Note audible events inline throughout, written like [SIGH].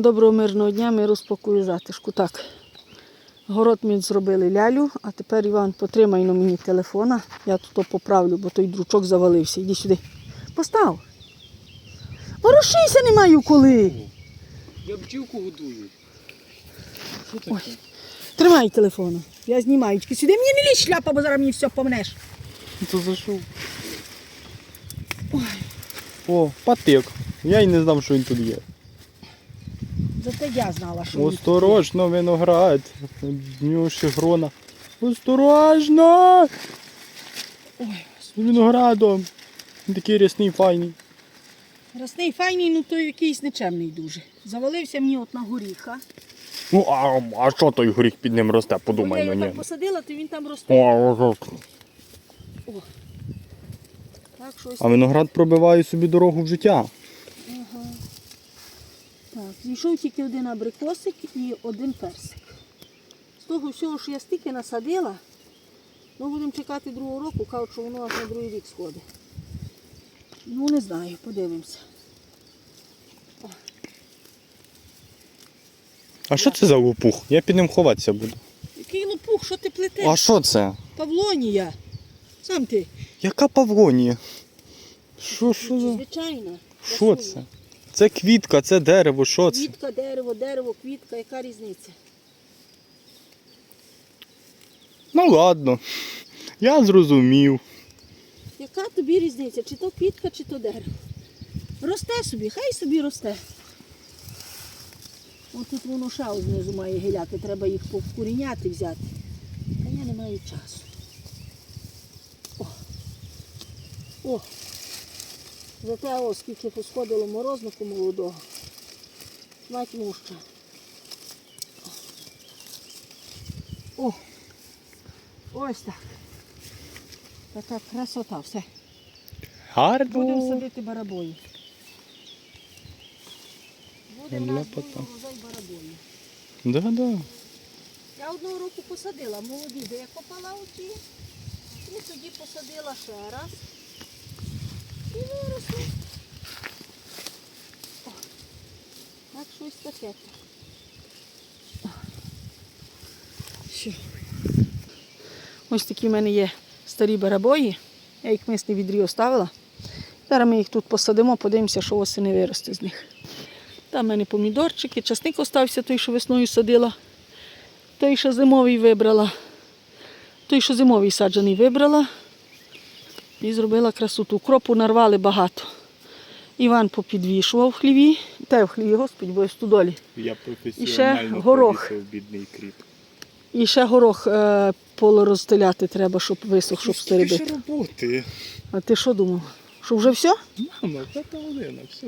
Доброго мирного дня, ми розпакую затишку. Так, город ми зробили лялю, а тепер Іван, потримай на мені телефона. Я тут поправлю, бо той дручок завалився. Іди сюди. Постав. Ворушися не маю коли. Я бджілку годую. Що таке? Ой. Тримай телефона. Я знімаю. Тільки сюди мені не лізь шляпа, бо зараз мені все помнеш. Це за що? О, патик. Я й не знав, що він тут є. Зате я знала, що. Осторожно, виноград. Нього ще грона. Осторожно! Ой, З виноградом. Він такий рясний, файний. Росний файний, ну той якийсь нечемний дуже. Завалився мені от на горіха. Ну, а, а що той горіх під ним росте, я подумай на його так посадила, то він там росте. О, Так, щось. А виноград пробиває собі дорогу в життя. Зійшов тільки один абрикосик і один персик. З того всього, що я стільки насадила, ми будемо чекати другого року, кажуть, що воно аж на другий рік сходить. Ну, не знаю, подивимося. А що це за лопух? Я під ним ховатися буду. Який лопух, що ти плетеш? А що це? Павлонія. Сам ти. Яка павлонія? Що, що за? Звичайно. Що це? Це квітка, це дерево, що це? Квітка, дерево, дерево, квітка, яка різниця? Ну ладно. Я зрозумів. Яка тобі різниця? Чи то квітка, чи то дерево? Росте собі, хай собі росте. Ось тут воно ще знизу має гиляти, треба їх повкоріняти взяти. А я не маю часу. О! О! Зате ось скільки посходило морознику молодого. Мать муща. О! Ось так. Така красота, все. Будемо садити барабої. Буде в нас Ляпота. був урожай барабої. Да, да. Я одного року посадила молоді, де я копала оті. І тоді посадила ще раз. Так щось таке. Що? Ось такі в мене є старі барабої. Я їх мисний відрі оставила. Зараз ми їх тут посадимо, подивимося, що осені виросте з них. Там в мене помідорчики, часник остався, той, що весною садила. Той, що зимовий вибрала. Той, що зимовий саджаний вибрала. І зробила красоту. Кропу нарвали багато. Іван попідвішував в хліві. Те в хліві, господи, бо я в студолі. Я І ще горох. бідний кріп. І ще горох е, полорозстеляти треба, щоб висох, щоб стеребити. роботи. А ти що думав? Що вже все? Мама, п'ята година, все.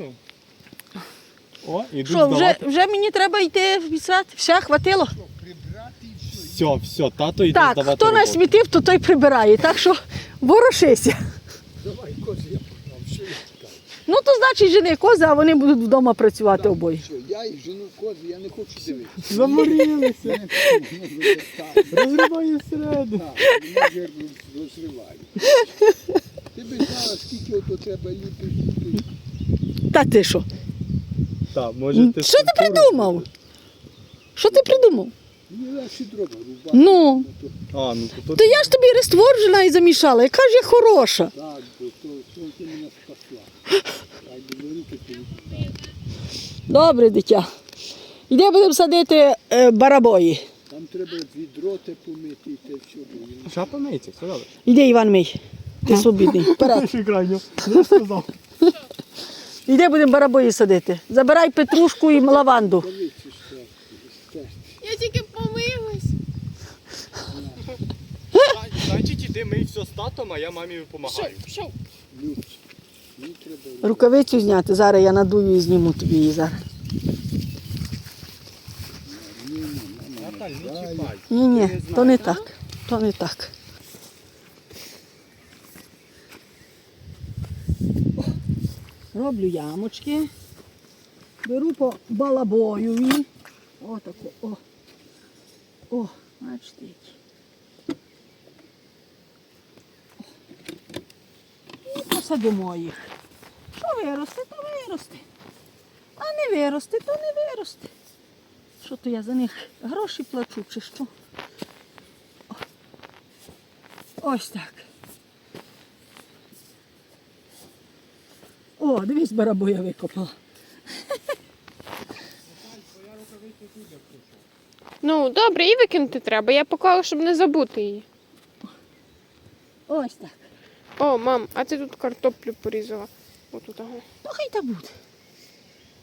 О, іду Що, вже, здавати. вже мені треба йти відсрати? Все, хватило? Все, все, тато йде Так, здавати хто роботу. насмітив, то той прибирає. Так що ворошися. Давай кози, я погнав, що я чекаю. Ну, то значить жени кози, а вони будуть вдома працювати обоє. Що, я їх жену кози, я не хочу дивитися. Заморилися. Я не хочу. Розриває всередину. Так, мене вже розриває. Ти би знала, скільки ото треба літи. Та ти що? Так, можете... Що ти придумав? Що ти придумав? Мені легше дрова рубати. Ну, А, ну то то я ж тобі вже навіть замішала. Яка ж я хороша. Так, бо то, то ти мене спасла. Так, би руки повикидали. Добре, дитя. Іде будемо садити е, барабої. Там треба відро те помити і те все. Шапа миється, все добре. Іди, Іван мій. Ти свобідний. Вперед. [LAUGHS] Я сказав. Іде будемо барабої садити. Забирай петрушку і лаванду. Дивіться, що це. Я тільки помилась. Значить, іди мий все з татом, а я мамі допомагаю. пішов. Люкс. Рукавицю зняти. Зараз я надую і зніму тобі її зараз. Наталь, не чіпай. Ні, ні, то не так. То не так. Роблю ямочки. Беру по балабоюві. Отако. О. О, бачите. які. О. І посадимо їх. Що виросте, то виросте. А не виросте, то не виросте. Що то я за них гроші плачу чи що? Ось так. О, дивись, барабоя викопала. [LAUGHS] Ну, добре, і викинути треба. Я поклала, щоб не забути її. Ось так. О, мам, а ти тут картоплю порізала. Отут, ага. Ну хай та буде.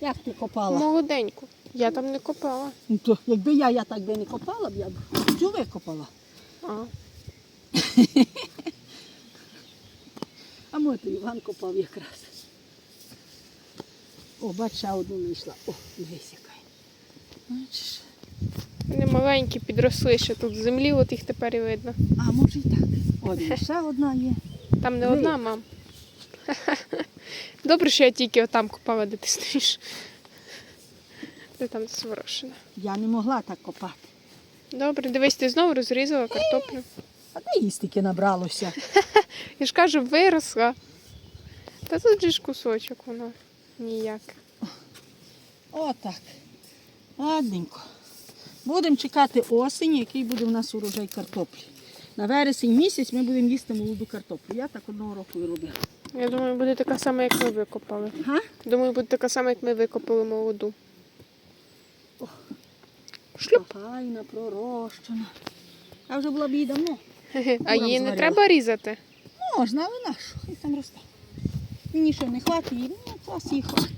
Як ти копала? Молоденьку. Я там не копала. Ну, то, якби я, я так би не копала б, я б цю викопала. А. [LAUGHS] А може то Іван копав якраз. О, бач, ще одну знайшла. О, дивись яка. Бачиш? Вони маленькі, підросли ще тут з землі, от їх тепер і видно. А може і так. О, ще одна є. Там не одна, мам. [LAUGHS] Добре, що я тільки отам копала, де ти стоїш. Де там зворошена. Я не могла так копати. Добре, дивись, ти знову розрізала картоплю. А де її стільки набралося? [LAUGHS] Я ж кажу, виросла. Та тут же ж кусочок воно. Ніяк. Отак. Ладненько. Будемо чекати осені, який буде у нас урожай картоплі. На вересень місяць ми будемо їсти молоду картоплю. Я так одного року і робила. Я думаю, буде така сама, як ми викопали. Га? Думаю, буде така сама, як ми викопали молоду. Шлюп. Файна, пророщена. Я вже була б її давно. А її не зварила. треба різати. Можна, але на що? Хай там росте. Мені що не хватить її, ну клас їй хватить.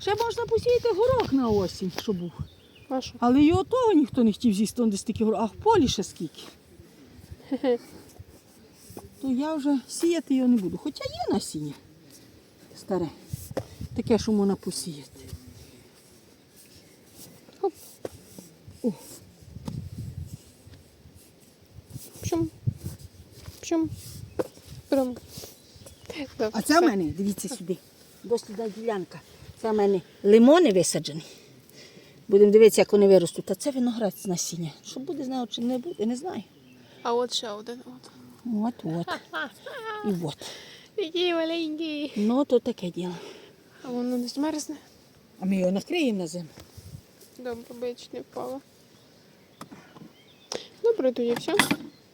Ще можна посіяти горох на осінь, що був. А що? Але його того ніхто не хотів з'їсти, он де стільки горох, а в полі ще скільки. [LAUGHS] То я вже сіяти його не буду. Хоча є насіння старе. Таке, що можна посіяти. Хоп. О. Прям. А це в мене, дивіться сюди, дослідна ділянка. Це в мене лимони висаджені. Будемо дивитися, як вони виростуть. А це виноград з насіння. Що буде з нього чи не буде, не знаю. А от ще один. От. От, от. І от. Який маленький. Ну, то таке діло. А воно не змерзне? А ми його накриємо на зиму. Добре, бич не впала. Добре, тоді все.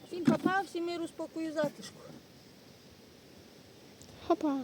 Всім папа, всім миру, спокою, затишку. Хопа.